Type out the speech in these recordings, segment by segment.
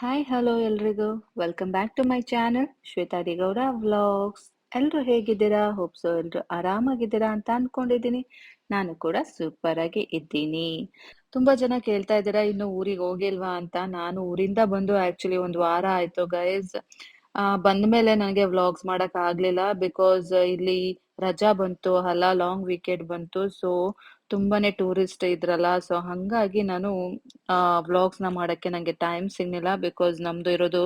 Hi hello ಎಲ್ರಿಗೂ. Welcome back to my channel Shwetha ದಿಗೌಡ vlogs ಎಲ್ಲರೂ ಹೇಗಿದ್ದೀರಾ? ಹೋಪ್ಸೋ ಎಲ್ಲರೂ ಆರಾಮಾಗಿದ್ದೀರಾ ಅಂತ ಅನ್ಕೊಂಡಿದ್ದೀನಿ. ನಾನು ಕೂಡ ಸೂಪರ್ ಆಗಿ ಇದ್ದೀನಿ. ತುಂಬಾ ಜನ ಕೇಳ್ತಾ ಇದ್ದೀರಾ, ಇನ್ನು ಊರಿಗೆ ಹೋಗಿಲ್ವಾ ಅಂತ. ನಾನು ಊರಿಂದ ಬಂದು ಆಕ್ಚುಲಿ ಒಂದು ವಾರ ಆಯ್ತು ಗೈಸ್ ಬಂದ ಮೇಲೆ ನನಗೆ ವ್ಲಾಗ್ಸ್ ಮಾಡಕ್ ಆಗ್ಲಿಲ್ಲ ಬಿಕಾಸ್ ಇಲ್ಲಿ ರಜಾ ಬಂತು, ಅಲ್ಲ ಲಾಂಗ್ ವೀಕೆಂಡ್ ಬಂತು. ಸೊ ತುಂಬಾನೇ ಟೂರಿಸ್ಟ್ ಇದ್ರಲ್ಲ ಸೊ ಹಂಗಾಗಿ ನಾನು ವ್ಲಾಗ್ಸ್ನ ಮಾಡಕ್ಕೆ ನಂಗೆ ಟೈಮ್ ಸಿಗ್ಲಿಲ್ಲ ಬಿಕಾಸ್ ನಮ್ದು ಇರೋದು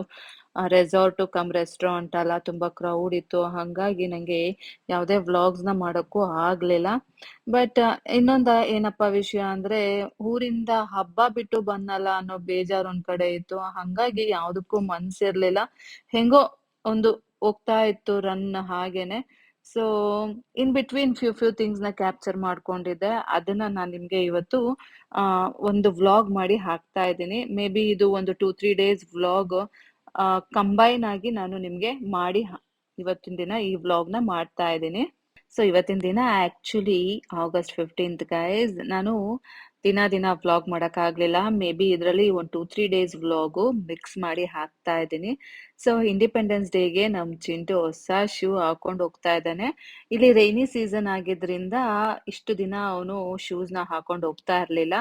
ರೆಸಾರ್ಟ್ ಕಮ್ ರೆಸ್ಟೋರೆಂಟ್ ಅಲ್ಲ, ತುಂಬಾ ಕ್ರೌಡ್ ಇತ್ತು. ಹಂಗಾಗಿ ನಂಗೆ ಯಾವುದೇ ವ್ಲಾಗ್ಸ್ನ ಮಾಡೋಕ್ಕೂ ಆಗ್ಲಿಲ್ಲ. ಬಟ್ ಇನ್ನೊಂದ ಏನಪ್ಪಾ ವಿಷಯ ಅಂದ್ರೆ, ಊರಿಂದ ಹಬ್ಬ ಬಿಟ್ಟು ಬಂದಲ್ಲ ಅನ್ನೋ ಬೇಜಾರು ಒಂದ್ ಕಡೆ ಇತ್ತು. ಹಂಗಾಗಿ ಯಾವ್ದಕ್ಕೂ ಮನ್ಸಿರ್ಲಿಲ್ಲ. ಹೆಂಗೋ ಒಂದು ಹೋಗ್ತಾ ಇತ್ತು ರನ್ ಹಾಗೇನೆ. So in between few few ಥಿಂಗ್ಸ್ನ capture ಮಾಡ್ಕೊಂಡಿದ್ದೆ. ಅದನ್ನ ನಾನು ನಿಮ್ಗೆ ಇವತ್ತು ಒಂದು ವ್ಲಾಗ್ ಮಾಡಿ ಹಾಕ್ತಾ ಇದ್ದೀನಿ. ಮೇ ಬಿ ಇದು ಒಂದು two three days vlog combine ಆಗಿ ನಾನು ನಿಮ್ಗೆ ಮಾಡಿ ಇವತ್ತಿನ ದಿನ ಈ ವ್ಲಾಗ್ನ ಮಾಡ್ತಾ ಇದ್ದೀನಿ. ಸೊ ಇವತ್ತಿನ ದಿನ ಆಕ್ಚುಲಿ ಆಗಸ್ಟ್ ಫಿಫ್ಟೀನ್ತ್ ಗೈಸ್ ನಾನು ದಿನ ದಿನ ವ್ಲಾಗ್ ಮಾಡಕ್ ಆಗ್ಲಿಲ್ಲ. ಮೇ ಬಿ ಇದರಲ್ಲಿ ಒಂದು two three days vlog mix ಮಾಡಿ ಹಾಕ್ತಾ ಇದ್ದೀನಿ. ಸೊ ಇಂಡಿಪೆಂಡೆನ್ಸ್ ಡೇಗೆ ನಮ್ ಚಿಂಟು ಹೊಸ ಶೂ ಹಾಕೊಂಡು ಹೋಗ್ತಾ ಇದ್ದಾನೆ. ಇಲ್ಲಿ ರೈನಿ ಸೀಸನ್ ಆಗಿದ್ರಿಂದ ಇಷ್ಟು ದಿನ ಅವನು ಶೂಸ್ನ ಹಾಕೊಂಡು ಹೋಗ್ತಾ ಇರ್ಲಿಲ್ಲ.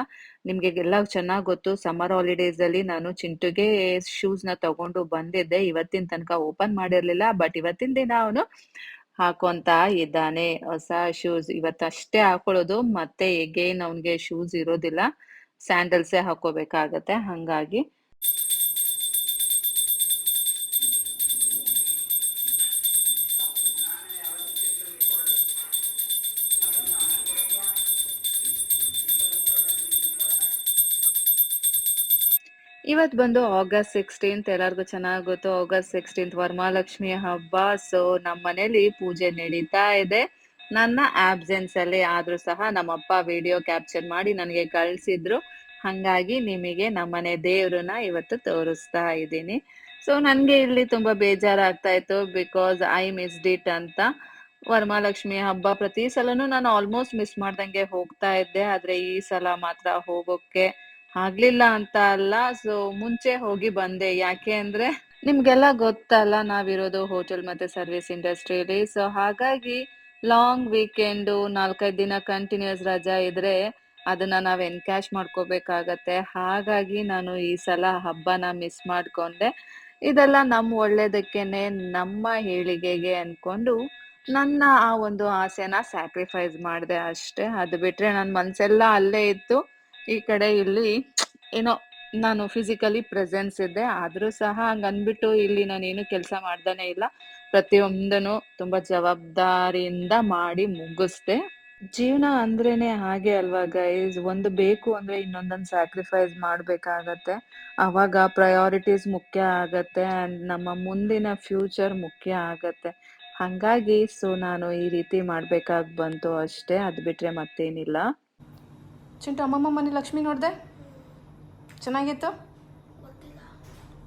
ನಿಮ್ಗೆ ಎಲ್ಲ ಚೆನ್ನಾಗ್ ಗೊತ್ತು ಸಮ್ಮರ್ ಹಾಲಿಡೇಸ್ ಅಲ್ಲಿ ನಾನು ಚಿಂಟುಗೆ ಶೂಸ್ನ ತಗೊಂಡು ಬಂದಿದ್ದೆ. ಇವತ್ತಿನ ತನಕ ಓಪನ್ ಮಾಡಿರ್ಲಿಲ್ಲ ಬಟ್ ಇವತ್ತಿನ ದಿನ ಅವನು ಹಾಕೊಂತ ಇದ್ದಾನೆ. ಹೊಸ ಶೂಸ್ ಇವತ್ತಷ್ಟೇ ಹಾಕೊಳ್ಳೋದು ಮತ್ತೆ ಎಗೇನ್ ಅವನಿಗೆ ಶೂಸ್ ಇರೋದಿಲ್ಲ. ಸ್ಯಾಂಡಲ್ಸೇ ಹಾಕೋಬೇಕಾಗತ್ತೆ ಹಂಗಾಗಿ ಇವತ್ ಬಂದು ಆಗಸ್ಟ್ ಸಿಕ್ಸ್ಟೀನ್ತ್ ಎಲ್ಲರಿಗೂ ಚೆನ್ನಾಗ್ ಗೊತ್ತು. ಆಗಸ್ಟ್ ಸಿಕ್ಸ್ಟೀನ್ತ್ ವರಮಹಾಲಕ್ಷ್ಮಿ ಹಬ್ಬ. ಸೊ ನಮ್ಮ ಮನೇಲಿ ಪೂಜೆ ನಡೀತಾ ಇದೆ. ನನ್ನ ಆಬ್ಸೆನ್ಸ್ ಅಲ್ಲಿ ಆದ್ರೂ ಸಹ ನಮ್ಮಪ್ಪ ವಿಡಿಯೋ ಕ್ಯಾಪ್ಚರ್ ಮಾಡಿ ನನಗೆ ಕಳ್ಸಿದ್ರು. ಹಂಗಾಗಿ ನಿಮಗೆ ನಮ್ಮನೆ ದೇವ್ರನ್ನ ಇವತ್ತು ತೋರಿಸ್ತಾ ಇದ್ದೀನಿ. ಸೊ ನನಗೆ ಇಲ್ಲಿ ತುಂಬಾ ಬೇಜಾರಾಗ್ತಾ ಇತ್ತು ಬಿಕಾಸ್ ಐ ಮಿಸ್ಡ್ ಇಟ್ ಅಂತ. ವರಮಹಾಲಕ್ಷ್ಮಿ ಹಬ್ಬ ಪ್ರತಿ ಸಲನು ನಾನು ಆಲ್ಮೋಸ್ಟ್ ಮಿಸ್ ಮಾಡ್ದಂಗೆ ಹೋಗ್ತಾ ಇದ್ದೆ. ಆದ್ರೆ ಈ ಸಲ ಮಾತ್ರ ಹೋಗೋಕೆ ಆಗ್ಲಿಲ್ಲ ಅಂತ ಅಲ್ಲ ಸೊ ಮುಂಚೆ ಹೋಗಿ ಬಂದೆ. ಯಾಕೆ ಅಂದ್ರೆ ನಿಮ್ಗೆಲ್ಲ ಗೊತ್ತಲ್ಲ, ನಾವಿರೋದು ಹೋಟೆಲ್ ಮತ್ತೆ ಸರ್ವಿಸ್ ಇಂಡಸ್ಟ್ರಿಯಲ್ಲಿ ಸೊ ಹಾಗಾಗಿ ಲಾಂಗ್ ವೀಕೆಂಡ್ ನಾಲ್ಕೈದು ದಿನ ಕಂಟಿನ್ಯೂಸ್ ರಜಾ ಇದ್ರೆ ಅದನ್ನ ನಾವ್ ಎನ್ಕ್ಯಾಶ್ ಮಾಡ್ಕೋಬೇಕಾಗತ್ತೆ. ಹಾಗಾಗಿ ನಾನು ಈ ಸಲ ಹಬ್ಬನ ಮಿಸ್ ಮಾಡ್ಕೊಂಡೆ. ಇದೆಲ್ಲ ನಮ್ ಒಳ್ಳೇದಕ್ಕೇನೆ, ನಮ್ಮ ಹೇಳಿಗೆಗೆ ಅನ್ಕೊಂಡು ನನ್ನ ಆ ಒಂದು ಆಸೆನ ಸ್ಯಾಕ್ರಿಫೈಸ್ ಮಾಡಿದೆ ಅಷ್ಟೇ. ಅದು ಬಿಟ್ರೆ ನನ್ ಮನ್ಸೆಲ್ಲ ಅಲ್ಲೇ ಇತ್ತು. ಈ ಕಡೆ ಇಲ್ಲಿ ಏನೋ ನಾನು ಫಿಸಿಕಲಿ ಪ್ರೆಸೆನ್ಸ್ ಇದ್ದೆ, ಆದ್ರೂ ಸಹ ಹಂಗ ಅನ್ಬಿಟ್ಟು ಇಲ್ಲಿ ನಾನೇನು ಕೆಲಸ ಮಾಡ್ದಾನೆ ಇಲ್ಲ. ಪ್ರತಿಯೊಂದನು ತುಂಬಾ ಜವಾಬ್ದಾರಿಯಿಂದ ಮಾಡಿ ಮುಗಿಸ್ದೆ. ಜೀವನ ಅಂದ್ರೇನೆ ಹಾಗೆ ಅಲ್ವಾ ಗೈಸ್ ಒಂದು ಬೇಕು ಅಂದ್ರೆ ಇನ್ನೊಂದನ್ನ ಸ್ಯಾಕ್ರಿಫೈಸ್ ಮಾಡ್ಬೇಕಾಗತ್ತೆ. ಅವಾಗ ಪ್ರಯಾರಿಟೀಸ್ ಮುಖ್ಯ ಆಗತ್ತೆ ಅಂಡ್ ನಮ್ಮ ಮುಂದಿನ ಫ್ಯೂಚರ್ ಮುಖ್ಯ ಆಗತ್ತೆ. ಹಂಗಾಗಿ ಸೊ ನಾನು ಈ ರೀತಿ ಮಾಡ್ಬೇಕಾಗಿ ಬಂತು ಅಷ್ಟೇ ಅದ್ ಬಿಟ್ರೆ ಮತ್ತೇನಿಲ್ಲ. ಚಿಂಟು ಅಮ್ಮಮ್ಮ ಮನೆ ಲಕ್ಷ್ಮಿ ನೋಡಿದೆ? ಚೆನ್ನಾಗಿತ್ತು?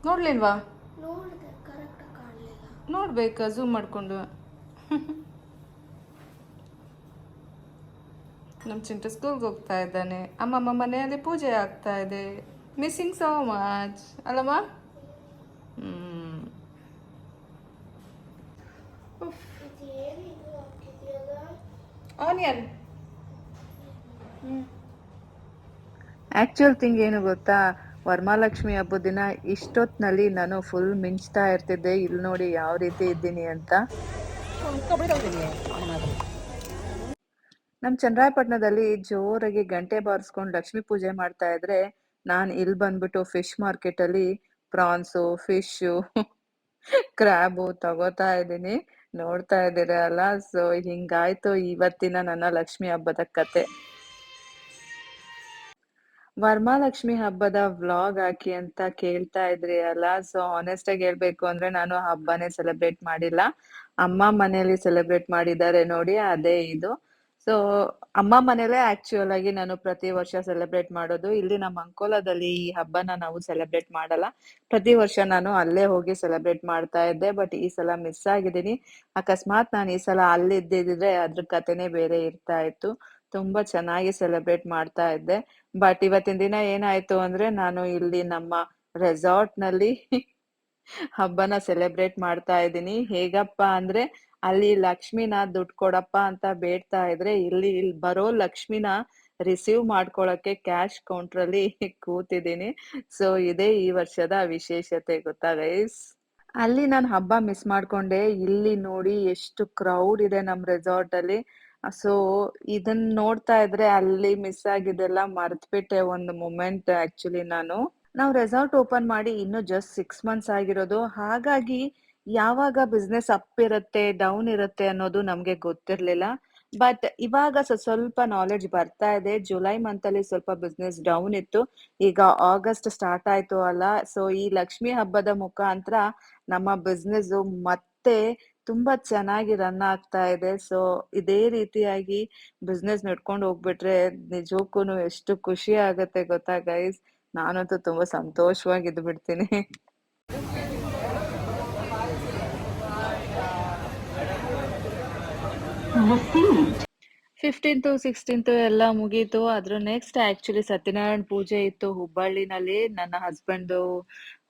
ನೋಡ್ಲಿಲ್ವಾ? ನೋಡ್ಬೇಕು ಝೂಮ್ ಮಾಡಿಕೊಂಡು. ನಮ್ಮ ಚಿಂಟು ಸ್ಕೂಲ್ಗೆ ಹೋಗ್ತಾ ಇದ್ದಾನೆ. ಅಮ್ಮಮ್ಮ ಮನೆಯಲ್ಲಿ ಪೂಜೆ ಆಗ್ತಾ ಇದೆ. ಮಿಸ್ಸಿಂಗ್ ಸೋ ಮಚ್ ಅಲ್ಲಮ್ಮ? ಹ್ಮ್. ಇದು ಆಕ್ಚುಯಲ್ ಥಿಂಗ್ ಏನು ಗೊತ್ತಾ? ವರಮಹಾಲಕ್ಷ್ಮಿ ಹಬ್ಬದ ದಿನ ಇಷ್ಟೊತ್ತಿನಲ್ಲಿ ನಾನು ಫುಲ್ ಮಿಂಚ್ತಾ ಇರ್ತಿದ್ದೆ. ಇಲ್ಲಿ ನೋಡಿ ಯಾವ ರೀತಿ ಇದ್ದೀನಿ ಅಂತ. ನಮ್ಮ ಚಂದ್ರಾಯಪಟ್ಟಣದಲ್ಲಿ ಜೋರಾಗಿ ಗಂಟೆ ಬಾರಿಸ್ಕೊಂಡು ಲಕ್ಷ್ಮಿ ಪೂಜೆ ಮಾಡ್ತಾ ಇದ್ರೆ ನಾನು ಇಲ್ಲಿ ಬಂದ್ಬಿಟ್ಟು ಫಿಶ್ ಮಾರ್ಕೆಟ್ ಅಲ್ಲಿ ಪ್ರಾನ್ಸು ಫಿಶು ಕ್ರ್ಯಾಬು ತಗೋತಾ ಇದ್ದೀನಿ. ನೋಡ್ತಾ ಇದ್ದೀರಲ್ಲ? ಸೊ ಹಿಂಗಾಯ್ತು ಇವತ್ತಿನ ನನ್ನ ಲಕ್ಷ್ಮಿ ಹಬ್ಬದ ಕತೆ. ವರಮಹಾಲಕ್ಷ್ಮಿ ಹಬ್ಬದ ವ್ಲಾಗ್ ಹಾಕಿ ಅಂತ ಕೇಳ್ತಾ ಇದ್ರಿ ಅಲ್ಲ. ಸೊ ಆನೆಸ್ಟ್ ಆಗಿ ಹೇಳ್ಬೇಕು ಅಂದ್ರೆ ನಾನು ಹಬ್ಬನೇ ಸೆಲೆಬ್ರೇಟ್ ಮಾಡಿಲ್ಲ. ಅಮ್ಮ ಮನೇಲಿ ಸೆಲೆಬ್ರೇಟ್ ಮಾಡಿದ್ದಾರೆ ನೋಡಿ, ಅದೇ ಇದು. ಸೊ ಅಮ್ಮ ಮನೇಲೆ ಆಕ್ಚುಯಲ್ ಆಗಿ ನಾನು ಪ್ರತಿ ವರ್ಷ ಸೆಲೆಬ್ರೇಟ್ ಮಾಡೋದು. ಇಲ್ಲಿ ನಮ್ಮ ಅಂಕೋಲದಲ್ಲಿ ಈ ಹಬ್ಬನ ನಾವು ಸೆಲೆಬ್ರೇಟ್ ಮಾಡಲ್ಲ. ಪ್ರತಿ ವರ್ಷ ನಾನು ಅಲ್ಲೇ ಹೋಗಿ ಸೆಲೆಬ್ರೇಟ್ ಮಾಡ್ತಾ ಇದ್ದೆ ಬಟ್ ಈ ಸಲ ಮಿಸ್ ಆಗಿದ್ದೀನಿ. ಅಕಸ್ಮಾತ್ ನಾನು ಈ ಸಲ ಅಲ್ಲಿದ್ದಿದ್ರೆ ಅದ್ರ ಕಥೆನೇ ಬೇರೆ ಇರ್ತಾ ಇತ್ತು. ತುಂಬಾ ಚೆನ್ನಾಗಿ ಸೆಲೆಬ್ರೇಟ್ ಮಾಡ್ತಾ ಇದ್ದೆ. ಬಟ್ ಇವತ್ತಿನ ದಿನ ಏನಾಯ್ತು ಅಂದ್ರೆ ನಾನು ಇಲ್ಲಿ ನಮ್ಮ ರೆಸಾರ್ಟ್ನಲ್ಲಿ ಹಬ್ಬನ ಸೆಲೆಬ್ರೇಟ್ ಮಾಡ್ತಾ ಇದ್ದೀನಿ. ಹೇಗಪ್ಪ ಅಂದ್ರೆ ಅಲ್ಲಿ ಲಕ್ಷ್ಮಿನ ದುಡ್ಡು ಕೊಡಪ್ಪ ಅಂತ ಬೇಡ್ತಾ ಇದ್ರೆ ಇಲ್ಲಿ ಇಲ್ಲಿ ಬರೋ ಲಕ್ಷ್ಮಿನ ರಿಸೀವ್ ಮಾಡ್ಕೊಳಕ್ಕೆ ಕ್ಯಾಶ್ ಕೌಂಟರ್ ಅಲ್ಲಿ ಕೂತಿದ್ದೀನಿ. ಸೊ ಇದೇ ಈ ವರ್ಷದ ವಿಶೇಷತೆ ಗೊತ್ತಾ ಗೈಸ್ ಅಲ್ಲಿ ನಾನು ಹಬ್ಬ ಮಿಸ್ ಮಾಡ್ಕೊಂಡೆ. ಇಲ್ಲಿ ನೋಡಿ ಎಷ್ಟು ಕ್ರೌಡ್ ಇದೆ ನಮ್ ರೆಸಾರ್ಟ್ ಅಲ್ಲಿ ಸೊ ಇದನ್ ನೋಡ್ತಾ ಇದ್ರೆ ಅಲ್ಲಿ ಮಿಸ್ ಆಗಿದೆಲ್ಲ ಮರ್ತ್ಬಿಟ್ಟೆ ಒಂದು ಮೂಮೆಂಟ್ ಆಕ್ಚುಲಿ ನಾನು. ನಾವು ರೆಸಾರ್ಟ್ ಓಪನ್ ಮಾಡಿ ಇನ್ನು ಜಸ್ಟ್ ಸಿಕ್ಸ್ ಮಂತ್ಸ್ ಆಗಿರೋದು. ಹಾಗಾಗಿ ಯಾವಾಗ ಬಿಸ್ನೆಸ್ ಅಪ್ ಇರುತ್ತೆ ಡೌನ್ ಇರುತ್ತೆ ಅನ್ನೋದು ನಮ್ಗೆ ಗೊತ್ತಿರ್ಲಿಲ್ಲ. ಬಟ್ ಇವಾಗ ಸ್ವಲ್ಪ ನಾಲೆಡ್ಜ್ ಬರ್ತಾ ಇದೆ. ಜುಲೈ ಮಂತ್ ಅಲ್ಲಿ ಸ್ವಲ್ಪ ಬಿಸ್ನೆಸ್ ಡೌನ್ ಇತ್ತು. ಈಗ ಆಗಸ್ಟ್ ಸ್ಟಾರ್ಟ್ ಆಯ್ತು ಅಲ್ಲ. ಸೊ ಈ ಲಕ್ಷ್ಮಿ ಹಬ್ಬದ ಮುಖಾಂತರ ನಮ್ಮ ಬಿಸ್ನೆಸ್ ಮತ್ತೆ ತುಂಬಾ ಚೆನ್ನಾಗಿ ರನ್ ಆಗ್ತಾ ಇದೆ. ಸೊ, ಇದೇ ರೀತಿಯಾಗಿ ಬಿಸ್ನೆಸ್ ನಡ್ಕೊಂಡು ಹೋಗ್ಬಿಟ್ರೆ ನಿಜಕ್ಕೂ ಎಷ್ಟು ಖುಷಿ ಆಗತ್ತೆ ಗೊತ್ತಾ ಗೈಸ್ ನಾನಂತೂ ತುಂಬಾ ಸಂತೋಷವಾಗಿ ಇದ್ ಬಿಡ್ತೀನಿ ಫಿಫ್ಟೀನ್ತು ಸಿಕ್ಸ್ಟೀನ್ತು ಎಲ್ಲ ಮುಗೀತು. ಅದ್ರ ನೆಕ್ಸ್ಟ್ ಆಕ್ಚುಲಿ ಸತ್ಯನಾರಾಯಣ ಪೂಜೆ ಇತ್ತು ಹುಬ್ಬಳ್ಳಿನಲ್ಲಿ. ನನ್ನ ಹಸ್ಬೆಂಡ್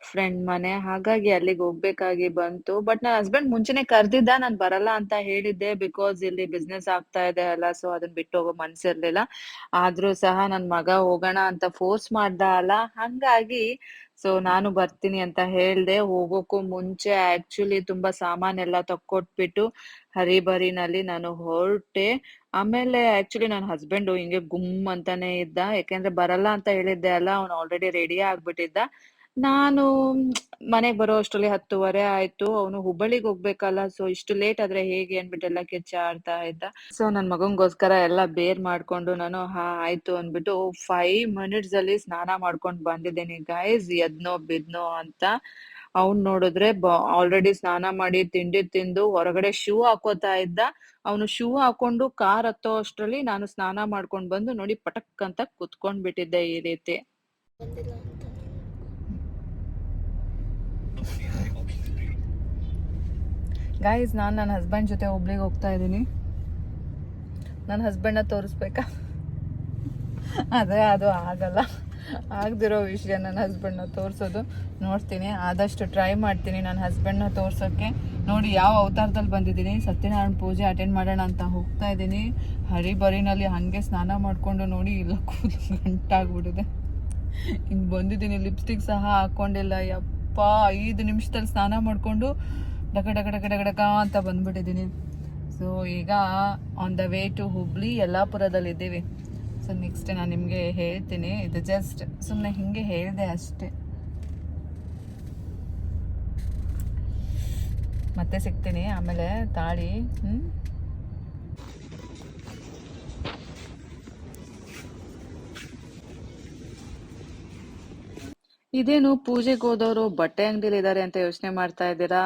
ಫ್ರೆಂಡ್ ಮನೆ. ಹಾಗಾಗಿ ಅಲ್ಲಿಗೆ ಹೋಗ್ಬೇಕಾಗಿ ಬಂತು. ಬಟ್ ನನ್ನ ಹಸ್ಬೆಂಡ್ ಮುಂಚೆನೆ ಕರ್ದಿದ್ದ, ನಾನ್ ಬರಲ್ಲ ಅಂತ ಹೇಳಿದ್ದೆ. ಬಿಕಾಸ್ ಇಲ್ಲಿ ಬಿಸ್ನೆಸ್ ಆಗ್ತಾ ಇದೆ ಅಲ್ಲ ಸೊ ಅದನ್ನ ಬಿಟ್ಟು ಹೋಗೋ ಮನ್ಸಿರ್ಲಿಲ್ಲ. ಆದ್ರೂ ಸಹ ನನ್ ಮಗ ಹೋಗೋಣ ಅಂತ ಫೋರ್ಸ್ ಮಾಡ್ದ ಅಲ್ಲ. ಹಂಗಾಗಿ ಸೊ ನಾನು ಬರ್ತೀನಿ ಅಂತ ಹೇಳ್ದೆ. ಹೋಗೋಕ್ಕೂ ಮುಂಚೆ ಆಕ್ಚುಲಿ ತುಂಬಾ ಸಾಮಾನೆಲ್ಲ ತಕ್ಕೊಟ್ಬಿಟ್ಟು ಹರಿಬರಿನಲ್ಲಿ ನಾನು ಹೊರಟೆ. ಆಮೇಲೆ ಆಕ್ಚುಲಿ ನನ್ನ ಹಸ್ಬೆಂಡು ಹಿಂಗೆ ಗುಮ್ ಅಂತಾನೆ ಇದ್ದ. ಯಾಕೆಂದ್ರೆ ಬರಲ್ಲ ಅಂತ ಹೇಳಿದ್ದೆ ಅಲ್ಲ. ಅವ್ನು ಆಲ್ರೆಡಿ ರೆಡಿ ಆಗ್ಬಿಟ್ಟಿದ್ದ. ನಾನು ಮನೆಗ್ ಬರೋ ಅಷ್ಟ್ರಲ್ಲಿ ಹತ್ತುವರೆ ಆಯ್ತು. ಅವನು ಹುಬ್ಬಳ್ಳಿಗ್ ಹೋಗ್ಬೇಕಲ್ಲ, ಸೊ ಇಷ್ಟು ಲೇಟ್ ಆದ್ರೆ ಹೇಗೆ ಅನ್ಬಿಟ್ಟೆಲ್ಲ ಕಿಚ್ಚಾಡ್ತಾ ಇದ್ದ. ಸೊ ನನ್ ಮಗಂಗೋಸ್ಕರ ಎಲ್ಲ ಬೇರ್ ಮಾಡ್ಕೊಂಡು ನಾನು, ಹಾ, ಆಯ್ತು ಅನ್ಬಿಟ್ಟು ಫೈವ್ ಮಿನಿಟ್ಸ್ ಅಲ್ಲಿ ಸ್ನಾನ ಮಾಡ್ಕೊಂಡ್ ಬಂದಿದ್ದೇನೆ. ಗೈಸ್ ಎದ್ನೋ ಬಿದ್ನೋ ಅಂತ. ಅವ್ನ್ ನೋಡಿದ್ರೆ ಆಲ್ರೆಡಿ ಸ್ನಾನ ಮಾಡಿ ತಿಂಡಿ ತಿಂದು ಹೊರಗಡೆ ಶೂ ಹಾಕೋತಾ ಇದ್ದ. ಅವನು ಶೂ ಹಾಕೊಂಡು ಕಾರ್ ಹತ್ತೋ ಅಷ್ಟ್ರಲ್ಲಿ ನಾನು ಸ್ನಾನ ಮಾಡ್ಕೊಂಡ್ ಬಂದು ನೋಡಿ ಪಟಕ್ ಅಂತ ಕುತ್ಕೊಂಡ್ ಬಿಟ್ಟಿದ್ದೆ ಈ ರೀತಿ ಬಂದಿಲ್ಲ ಅಂತ ಗಾಯ್ಸ್ ನಾನು ನನ್ನ ಹಸ್ಬೆಂಡ್ ಜೊತೆ ಒಬ್ಳಿಗೆ ಹೋಗ್ತಾ ಇದ್ದೀನಿ ನನ್ನ ಹಸ್ಬೆಂಡ್ನ ತೋರಿಸ್ಬೇಕಾ? ಅದೇ, ಅದು ಆಗಲ್ಲ. ಆಗದಿರೋ ವಿಷಯ ನನ್ನ ಹಸ್ಬೆಂಡ್ನ ತೋರಿಸೋದು. ನೋಡ್ತೀನಿ, ಆದಷ್ಟು ಟ್ರೈ ಮಾಡ್ತೀನಿ ನನ್ನ ಹಸ್ಬೆಂಡ್ನ ತೋರ್ಸೋಕ್ಕೆ ನೋಡಿ, ಯಾವ ಅವತಾರದಲ್ಲಿ ಬಂದಿದ್ದೀನಿ. ಸತ್ಯನಾರಾಯಣ ಪೂಜೆ ಅಟೆಂಡ್ ಮಾಡೋಣ ಅಂತ ಹೋಗ್ತಾ ಇದ್ದೀನಿ ಹರಿಬರಿನಲ್ಲಿ ಹಾಗೆ ಸ್ನಾನ ಮಾಡಿಕೊಂಡು ನೋಡಿ, ಇಲ್ಲ ಕೂದಲು ಗಂಟಾಗ್ಬಿಟ್ಟಿದೆ. ಹಿಂಗೆ ಬಂದಿದ್ದೀನಿ ಲಿಪ್ಸ್ಟಿಕ್ ಸಹ ಹಾಕ್ಕೊಂಡಿಲ್ಲ ಯಪ್ಪ. ಐದು ನಿಮಿಷದಲ್ಲಿ ಸ್ನಾನ ಮಾಡಿಕೊಂಡು ಡಕ ಡಕ ಡಕ ಡಕ ಅಂತ ಬಂದ್ಬಿಟ್ಟಿದ್ದೀನಿ. ಸೊ ಈಗ on the way to Hubli ಯಲ್ಲಾಪುರದಲ್ಲಿ ಇದ್ದೀವಿ ಸೊ ನೆಕ್ಸ್ಟ್ ನಾನು ನಿಮಗೆ ಹೇಳ್ತೀನಿ. ಇದು ಜಸ್ಟ್ ಸುಮ್ಮನೆ ಹಿಂಗೆ ಹೇಳಿದೆ ಅಷ್ಟೇ. ಮತ್ತೆ ಸಿಗ್ತೀನಿ. ಆಮೇಲೆ ತಾಳಿ ಹ್ಞೂ ಇದೇನು ಪೂಜೆಗೆ ಹೋದವರು ಬಟ್ಟೆ ಅಂಗಡಿಲಿ ಇದಾರೆ ಅಂತ ಯೋಚನೆ ಮಾಡ್ತಾ ಇದ್ದೀರಾ?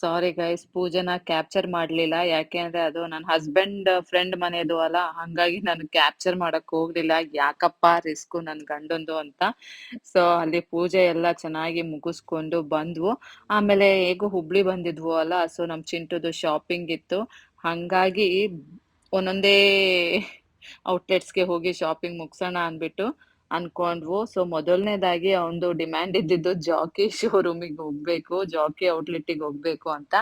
ಸಾರಿ ಗೈಸ್ ಪೂಜೆನ ಕ್ಯಾಪ್ಚರ್ ಮಾಡ್ಲಿಲ್ಲ. ಯಾಕೆ ಅಂದ್ರೆ ಅದು ನನ್ನ ಹಸ್ಬೆಂಡ್ ಫ್ರೆಂಡ್ ಮನೆದು ಅಲ್ಲ. ಹಂಗಾಗಿ ನಾನು ಕ್ಯಾಪ್ಚರ್ ಮಾಡಕ್ ಹೋಗ್ಲಿಲ್ಲ. ಯಾಕಪ್ಪ ರಿಸ್ಕು ನನ್ ಗಂಡಂದು ಅಂತ. ಸೊ ಅಲ್ಲಿ ಪೂಜೆ ಎಲ್ಲ ಚೆನ್ನಾಗಿ ಮುಗಿಸ್ಕೊಂಡು ಬಂದ್ವು. ಆಮೇಲೆ ಹೇಗೂ ಹುಬ್ಳಿ ಬಂದಿದ್ವು ಅಲ್ಲ. ಸೊ ನಮ್ ಚಿಂಟುದು ಶಾಪಿಂಗ್ ಇತ್ತು. ಹಂಗಾಗಿ ಒಂದೊಂದೇ ಔಟ್ಲೆಟ್ಸ್ಗೆ ಹೋಗಿ ಶಾಪಿಂಗ್ ಮುಗ್ಸೋಣ ಅನ್ಬಿಟ್ಟು ಅನ್ಕೊಂಡ್ವು. ಸೊ ಮೊದಲನೇದಾಗಿ ಅವನದು ಡಿಮ್ಯಾಂಡ್ ಇದ್ದಿದ್ದು ಜಾಕಿ ಶೋರೂಮಿಗೆ ಹೋಗ್ಬೇಕು ಜಾಕಿ ಔಟ್ಲೆಟಿಗೆ ಹೋಗ್ಬೇಕು ಅಂತ.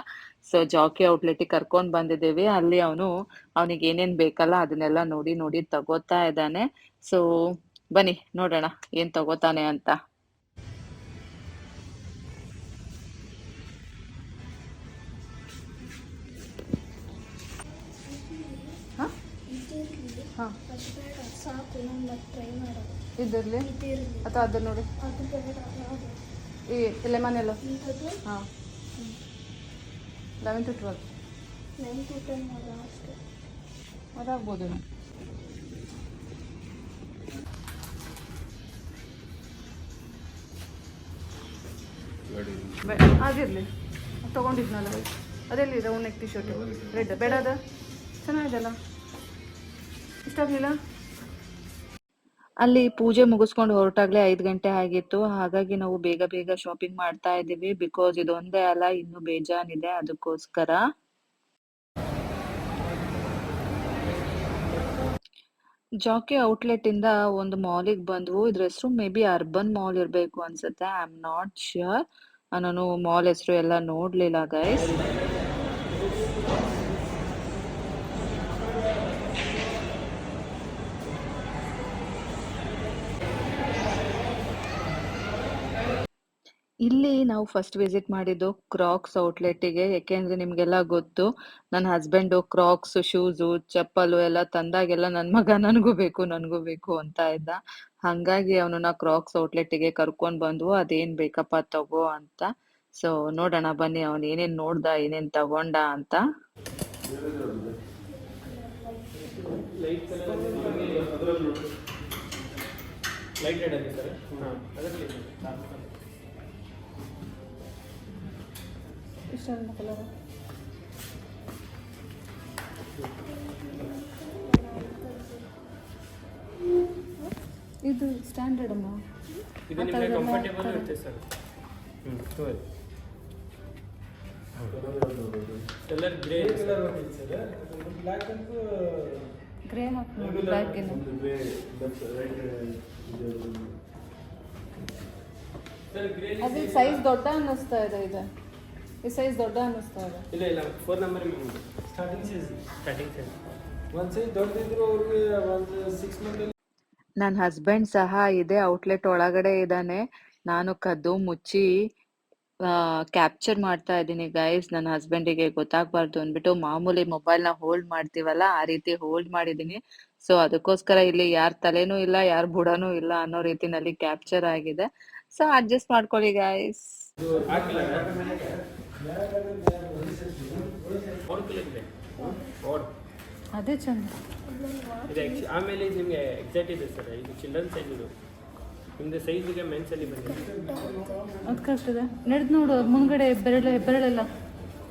ಸೊ ಜಾಕಿ ಔಟ್ಲೆಟಿಗೆ ಕರ್ಕೊಂಡ್ ಬಂದಿದ್ದೀವಿ. ಅಲ್ಲಿ ಅವನು ಅವನಿಗೆ ಏನೇನ್ ಬೇಕಲ್ಲ ಅದನ್ನೆಲ್ಲ ನೋಡಿ ನೋಡಿ ತಗೋತಾ ಇದ್ದಾನೆ. ಸೊ ಬನ್ನಿ ನೋಡೋಣ ಏನ್ ತಗೋತಾನೆ ಅಂತ. ಹಾಂ? ಇದಿರ್ಲಿ. ಅಥವಾ ಅದು ನೋಡಿ. ಈ ಲೆಮನ್ ಎಲ್ಲ ಹಾಂ. Eleven to twelve nine to ten ಅಷ್ಟೇ ಅದಾಗ್ಬೋದು ಆಗಿರಲಿ ತೊಗೊಂಡಿದ್ನಲ್ಲ. ಅದೆಲ್ಲಿ round neck T shirt red ಬೇಡ ಅದ? ಚೆನ್ನಾಗಿದೆಲ್ಲ ಇಷ್ಟ ಆಗಲಿಲ್ಲ? ಅಲ್ಲಿ ಪೂಜೆ ಮುಗಿಸ್ಕೊಂಡು ಹೊರಟಾಗ್ಲೇ ಐದ್ ಗಂಟೆ ಆಗಿತ್ತು. ಹಾಗಾಗಿ ನಾವು ಬೇಗ ಬೇಗ ಶಾಪಿಂಗ್ ಮಾಡ್ತಾ ಇದೀವಿ ಬಿಕಾಸ್ ಇದೊಂದೇ ಅಲ್ಲ, ಇನ್ನು ಬೇಜಾನಿದೆ ಅದಕ್ಕೋಸ್ಕರ. ಜಾಕಿ ಔಟ್ಲೆಟಿಂದ ಒಂದು ಮಾಲಿಗೆ ಬಂದ್ವು. ಇದ್ರ ಹೆಸರು ಮೇ ಬಿ ಅರ್ಬನ್ ಮಾಲ್ ಇರಬೇಕು ಅನ್ಸುತ್ತೆ. ಐ ಆಮ್ ನಾಟ್ ಶ್ಯೂರ್ ನಾನು ಮಾಲ್ ಹೆಸರು ಎಲ್ಲ ನೋಡ್ಲಿಲ್ಲ ಗೈಸ್ ಇಲ್ಲಿ ನಾವು ಫಸ್ಟ್ ವಿಸಿಟ್ ಮಾಡಿದ್ದು ಕ್ರಾಕ್ಸ್ ಔಟ್ಲೆಟಿಗೆ ಯಾಕೆಂದ್ರೆ ನಿಮ್ಗೆಲ್ಲ ಗೊತ್ತು ನನ್ನ ಹಸ್ಬೆಂಡು ಕ್ರಾಕ್ಸ್ ಶೂಸು ಚಪ್ಪಲು ಎಲ್ಲ ತಂದಾಗೆಲ್ಲ ನನ್ನ ಮಗ ನನಗೂ ಬೇಕು ನನಗೂ ಬೇಕು ಅಂತ ಇದ್ದ. ಹಂಗಾಗಿ ಅವನನ್ನ ಕ್ರಾಕ್ಸ್ ಔಟ್ಲೆಟಿಗೆ ಕರ್ಕೊಂಡ್ ಬಂದ್ವು, ಅದೇನ್ ಬೇಕಪ್ಪ ತಗೋ ಅಂತ. ಸೊ ನೋಡೋಣ ಬನ್ನಿ, ಅವನ್ ಏನೇನ್ ನೋಡ್ದ, ಏನೇನ್ ತಗೊಂಡ ಅಂತ. ಲೈಟ್ ಇಷ್ಟೊಂದು ಕಲರ್ ಇದು ಸ್ಟ್ಯಾಂಡರ್ಡ್ ಅಮ್ಮ. ಇದು ನಿಮಗೆ ಕಂಫರ್ಟೇಬಲ್ ಇರುತ್ತೆ sir. Colour grey colour black ಅಂತೂ ಗ್ರೇ ಹಾಕಿ ಬ್ಲ್ಯಾಕ್ ಏನು. ಸರ್ ಗ್ರೇ ಅದು ಸೈಜ್ ದೊಡ್ಡ ಅನ್ನಿಸ್ತಾ ಇದೆ ಇದು. ಈ ಸೈಜ್ ದೊಡ್ಡ ಅನ್ನಿಸ್ತಾ ಇದೆ. ಇಲ್ಲ ಇಲ್ಲ phone number starting size starting size ಒಂದು ಸೈಜ್ ದೊಡ್ಡದಿದ್ರು ಅವ್ರಿಗೆ ಒಂದು ಸಿಕ್ಸ್ ಮಂತ್ ನನ್ನ ಹಸ್ಬೆಂಡ್ ಸಹ ಇದೆ ಔಟ್ಲೆಟ್ ಒಳಗಡೆ ಇದ್ದಾನೆ. ನಾನು ಕದ್ದು ಮುಚ್ಚಿ ಕ್ಯಾಪ್ಚರ್ ಮಾಡ್ತಾ ಇದ್ದೀನಿ ಗೈಸ್ ನನ್ನ ಹಸ್ಬೆಂಡಿಗೆ ಗೊತ್ತಾಗ್ಬಾರ್ದು ಅಂದ್ಬಿಟ್ಟು ಮಾಮೂಲಿ ಮೊಬೈಲ್ನ ಹೋಲ್ಡ್ ಮಾಡ್ತೀವಲ್ಲ ಆ ರೀತಿ ಹೋಲ್ಡ್ ಮಾಡಿದ್ದೀನಿ. ಸೊ ಅದಕ್ಕೋಸ್ಕರ ಇಲ್ಲಿ ಯಾರ ತಲೆನೂ ಇಲ್ಲ ಯಾರ ಬುಡನೂ ಇಲ್ಲ ಅನ್ನೋ ರೀತಿನಲ್ಲಿ ಕ್ಯಾಪ್ಚರ್ ಆಗಿದೆ. ಸೊ ಅಡ್ಜಸ್ಟ್ ಮಾಡ್ಕೊಳ್ಳಿ ಗೈಸ್ ಅದೇ ಚಂದ. ಇದು ಆಮೇಲೆ ಇದು ನಿಮಗೆ ಎಕ್ಸಾಕ್ಟ್ ಇದೆ ಸರ್ ಇದು ಚಿಲ್ಡ್ರನ್ ಸೈಜ್ ಇದು. ನಿಮ್ಮದು ಸೈಜಿಗೆ ಮೆನ್ಸಲ್ಲಿ ಬಂದಿದೆ ಅದು ಕಷ್ಟ ಇದೆ ನಡೆದು ನೋಡು ಮುಂದ್ಗಡೆ ಬೆರಳೆ ಬೆರಳೆಲ್ಲ.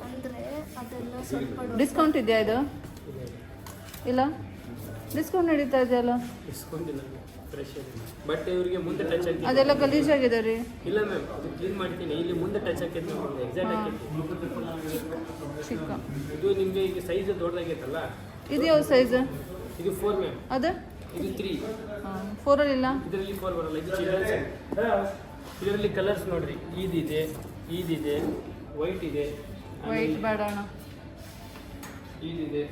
ಅಂದರೆ ಅದೆಲ್ಲ ಸ್ವಲ್ಪ ಡಿಸ್ಕೌಂಟ್ ಇದೆಯಾ ಇದು? ಇಲ್ಲ? ಡಿಸ್ಕೌಂಟ್ ನಡೀತಾ ಇದೆಯಲ್ಲ? ಡಿಸ್ಕೌಂಟ್ ಇಲ್ಲ. ಫ್ರೆಶ್ ಇದೆ. ಬಟ್ ಇವರಿಗೆ ಮುಂದೆ ಟಚ್ ಹಾಕಿ ಅದೆಲ್ಲ ಗಲೀಜಾಗಿದೆ ರೀ. ಇಲ್ಲ ಮ್ಯಾಮ್ ಅದು ಕ್ಲೀನ್ ಮಾಡ್ತೀನಿ. ಇಲ್ಲಿ ಮುಂದೆ ಟಚ್ ಆಕೈತೆ ಎಕ್ಸಾಕ್ಟ್ ಆಗಿ ಚಿಕ್ಕ. ಇದು ನಿಮಗೆ ಈಗ ಸೈಜ್ ದೊಡ್ಡದಾಗೈತಲ್ಲ ಇದು ಯಾವ ಸೈಜ್ ಇದು ಫೋರ್ ಮ್ಯಾಮ್ ಅದು? ಇದು ತ್ರೀ ಫೋರಲ್ಲಿ ಇಲ್ಲ ಇದರಲ್ಲಿ ಫೋರ್ ಬರಲ್ಲ ಇದು ಚಿಲ್ಡ್ರನ್ಸ್ ಇದರಲ್ಲಿ ಕಲರ್ಸ್ ನೋಡ್ರಿ. ಈದಿದೆ ಈದಿದೆ ವೈಟ್ ಇದೆ ವೈಟ್ ಬೇಡ ಅಣ್ಣ. ಈದಿದೆ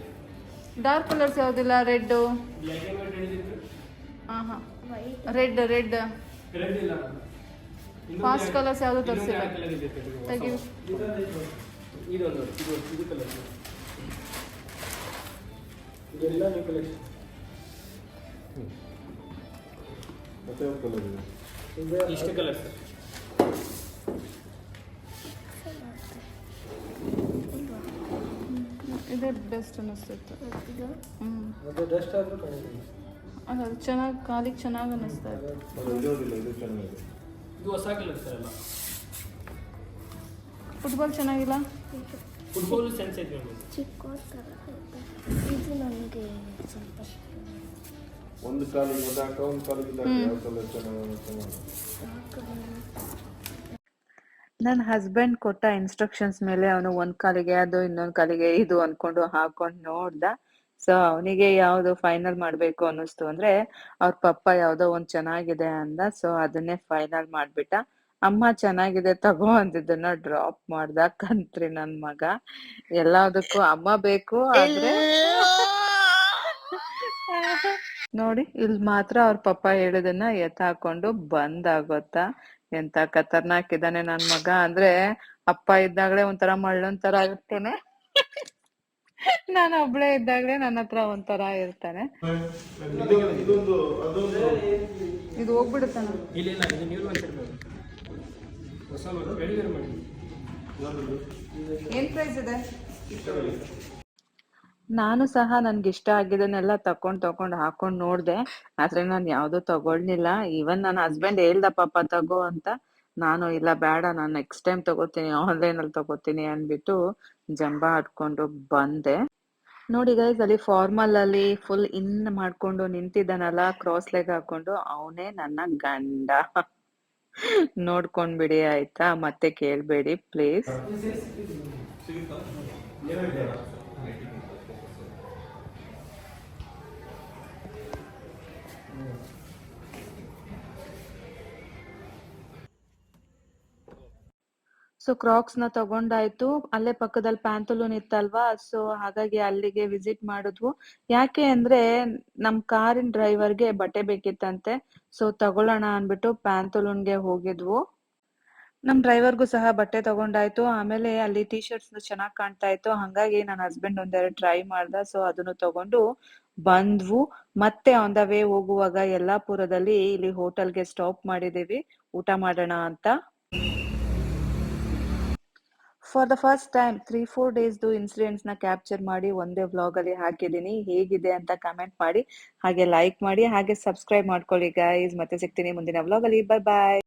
ಡಾರ್ಕ್ ಕಲರ್ಸ್ ಯಾವುದಿಲ್ಲ? ರೆಡ್ಡು ಹಾಂ ಹಾಂ ರೆಡ್ ರೆಡ್ ರೆಡ್ ಇಲ್ಲ. ಫಾಸ್ಟ್ ಕಲರ್ಸ್ ಯಾವುದು ತರಿಸಿಲ್ಲ. ತೆಗಿ ಇಷ್ಟು ಕಲರ್ ಇದೇ ಬೆಸ್ಟ್ ಅನ್ನಿಸ್ತಿತ್ತು. ಇದು? ಹ್ಞೂ ಅಲ್ಲ ಅದು ಚೆನ್ನಾಗಿ ಕಾಲಿಗೆ ಚೆನ್ನಾಗಿ ಅನ್ನಿಸ್ತಾ ಇದು ಚೆನ್ನಾಗಿದೆ ಇದು ಹೊಸ ಕಲರ್ ಸರ್ ಅಲ್ಲ? ಫುಟ್ಬಾಲ್ ಚೆನ್ನಾಗಿಲ್ಲ? ಫುಟ್ಬಾಲ್ ಸೆನ್ಸ್ ಐತೆ ಚಿಕ್ಕ ಇದು ನನಗೆ ಸ್ವಲ್ಪ ಒಂದು ಕಾಲಿಗೆ ಒಂದು ಹಾಕ ಒಂದು ಕಾಲಿಗೆ ಇದು ಹಾಕ ಯಾವ ಕಲರ್ ಚೆನ್ನಾಗಿ ನನ್ನ ಹಸ್ಬೆಂಡ್ ಕೊಟ್ಟ ಇನ್ಸ್ಟ್ರಕ್ಷನ್ಸ್ ಮೇಲೆ ಅವನು ಒಂದು ಕಾಲಿಗೆ ಅದು ಇನ್ನೊಂದು ಕಾಲಿಗೆ ಇದು ಅನ್ಕೊಂಡು ಹಾಕೊಂಡು ನೋಡ್ದ. ಸೊ ಅವನಿಗೆ ಯಾವ್ದು ಫೈನಲ್ ಮಾಡ್ಬೇಕು ಅನ್ನಿಸ್ತು ಅಂದ್ರೆ ಅವ್ರ ಪಪ್ಪ ಯಾವ್ದೋ ಒಂದ್ ಚೆನ್ನಾಗಿದೆ ಅಂದ ಸೊ ಅದನ್ನೇ ಫೈನಲ್ ಮಾಡ್ಬಿಟ್ಟ. ಅಮ್ಮ ಚೆನ್ನಾಗಿದೆ ತಗೋ ಅಂದಿದ್ದನ್ನ ಡ್ರಾಪ್ ಮಾಡ್ದ ಕಂತ್ರಿ ನನ್ ಮಗ. ಎಲ್ಲದಕ್ಕೂ ಅಮ್ಮ ಬೇಕು ಆದ್ರೆ ನೋಡಿ ಇಲ್ಲಿ ಮಾತ್ರ ಅವ್ರ ಪಪ್ಪ ಹೇಳಿದನ್ನ ಎತ್ತ ಹಾಕೊಂಡು ಬಂದ್ ಆಗೋತ್ತಾ ಎಂತ ಖತರ್ನಾಕ್ ಇದ್ದಾನೆ ನನ್ ಮಗ. ಅಂದ್ರೆ ಅಪ್ಪ ಇದ್ದಾಗಲೇ ಒಂಥರ ಮಳ್ಳೊಂತರ ತರ ಇರ್ತಾನೆ ನಾನು ಒಬ್ಳೆ ಇದ್ದಾಗಲೇ ನನ್ನ ಹತ್ರ ಒಂಥರ ಇರ್ತಾನೆ. ಇದು ಮಾಡಿ ಏನು ಪ್ರೈಸ್ ಇದೆ? ನಾನು ಸಹ ನನ್ಗೆ ಇಷ್ಟ ಆಗಿದ್ದನ್ನೆಲ್ಲ ತಕೊಂಡ್ ತಕೊಂಡ್ ಹಾಕೊಂಡ್ ನೋಡ್ದೆ. ಆದ್ರೆ ನಾನ್ ಯಾವ್ದು ತಗೊಳ್ಲಿಲ್ಲ ಈವನ್ ನನ್ನ ಹಸ್ಬೆಂಡ್ ಹೇಳ್ದ ಪಾಪ ತಗೋ ಅಂತ. ನಾನು, ಇಲ್ಲ, ಬೇಡ, ನಾನು ನೆಕ್ಸ್ಟ್ ಟೈಮ್ ತಗೋತೀನಿ ಆನ್ಲೈನ್ ಅಲ್ಲಿ ತಗೋತೀನಿ, ಅಂದ್ಬಿಟ್ಟು ಜಂಬ ಹಾಕೊಂಡು ಬಂದೆ. ನೋಡಿ ಗೈಸ್ ಅಲ್ಲಿ ಫಾರ್ಮಲ್ ಅಲ್ಲಿ ಫುಲ್ ಇನ್ ಮಾಡ್ಕೊಂಡು ನಿಂತಿದ್ದಾನಲ್ಲ ಕ್ರಾಸ್ ಲೆಗ್ ಹಾಕೊಂಡು, ಅವನೇ ನನ್ನ ಗಂಡ. ನೋಡ್ಕೊಂಡ್ಬಿಡಿ, ಆಯ್ತಾ? ಮತ್ತೆ ಕೇಳ್ಬೇಡಿ ಪ್ಲೀಸ್ ಸೊ ಕ್ರಾಕ್ಸ್ನ ತಗೊಂಡಾಯ್ತು. ಅಲ್ಲೇ ಪಕ್ಕದಲ್ಲಿ ಪ್ಯಾಂತಲೂನ್ ಇತ್ತಲ್ವಾ? ಸೊ ಹಾಗಾಗಿ ಅಲ್ಲಿಗೆ ವಿಸಿಟ್ ಮಾಡಿದ್ವು. ಯಾಕೆ ಅಂದ್ರೆ, ನಮ್ ಕಾರಿನ ಡ್ರೈವರ್ಗೆ ಬಟ್ಟೆ ಬೇಕಿತ್ತಂತೆ. ಸೊ ತಗೊಳ್ಳೋಣ ಅನ್ಬಿಟ್ಟು ಪ್ಯಾಂತಲೂನ್ಗೆ ಹೋಗಿದ್ವು. ನಮ್ ಡ್ರೈವರ್ಗೂ ಸಹ ಬಟ್ಟೆ ತಗೊಂಡಾಯ್ತು. ಆಮೇಲೆ ಅಲ್ಲಿ ಟಿ ಶರ್ಟ್ಸ್ ಚೆನ್ನಾಗಿ ಕಾಣ್ತಾ ಇತ್ತು. ಹಂಗಾಗಿ ನನ್ನ ಹಸ್ಬೆಂಡ್ ಒಂದೆರಡು ಟ್ರೈ ಮಾಡ್ದ. ಸೊ ಅದನ್ನು ತಗೊಂಡು ಬಂದ್ವು. ಮತ್ತೆ ಆನ್ ದ ವೇ ಹೋಗುವಾಗ ಯಲ್ಲಾಪುರದಲ್ಲಿ ಇಲ್ಲಿ ಹೋಟೆಲ್ಗೆ ಸ್ಟಾಪ್ ಮಾಡಿದೀವಿ. ಊಟ ಮಾಡೋಣ ಅಂತ. For the first time three four ಡೇಸ್ದು ನ ಕ್ಯಾಪ್ಚರ್ ಮಾಡಿ ಒಂದೇ ವ್ಲಾಗಲ್ಲಿ ಹಾಕಿದ್ದೀನಿ. ಹೇಗಿದೆ ಅಂತ ಕಮೆಂಟ್ ಮಾಡಿ, ಹಾಗೆ ಲೈಕ್ ಮಾಡಿ, ಹಾಗೆ ಸಬ್ಸ್ಕ್ರೈಬ್ ಮಾಡ್ಕೊಳ್ಳಿ ಗೈಸ್ ಮತ್ತೆ ಸಿಗ್ತೀನಿ ಮುಂದಿನ ವ್ಲಾಗಲ್ಲಿ ಬೈ ಬಾಯ್